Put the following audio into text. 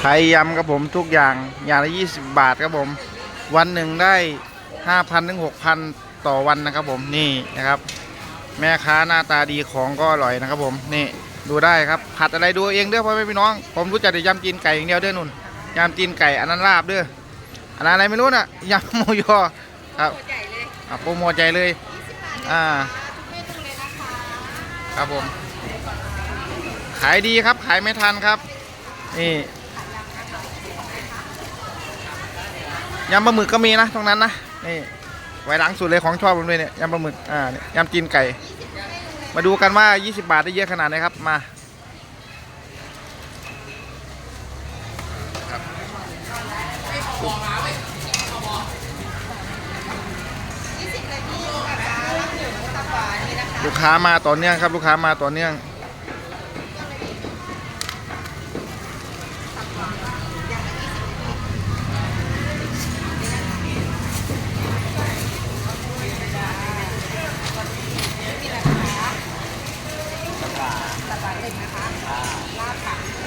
ขายยำครับผมทุกอย่างอย่างละ20 บาทครับผม วันหนึ่งได้ 5,000ถึง6,000 ต่อวันนะครับผมนี่นะครับ แม่ค้าหน้าตาดีของก็อร่อยนะครับผมนี่ดูได้ครับผัดอะไรดูเองเด้อพ่อแม่พี่น้อง ผมรู้จักแต่ยำจีนไก่อย่างเดียวเด้อนุ่นยำจีนไก่อันนั้นลาบเด้ออันนั้นอะไรไม่รู้น่ะยำหมูยอครับตัวใหญ่เลยอะโปรโมทใจเลยอ่าทุกเมนูเลยนะคะครับผม ขายดีครับขายไม่ทันครับนี่ ยำปลาหมึกก็มีนะตรงนั้นนะนี่ไว้หลังสุดเลยของชอบผมเลยเนี่ยยำปลาหมึกอ่าเนี่ยยำจีนไก่ มาดูกันว่า 20 บาทได้เยอะขนาดไหนครับมาลูกค้ามาต่อเนื่องครับ ลูกค้ามาต่อเนื่อง เลยนะคะลาบค่ะ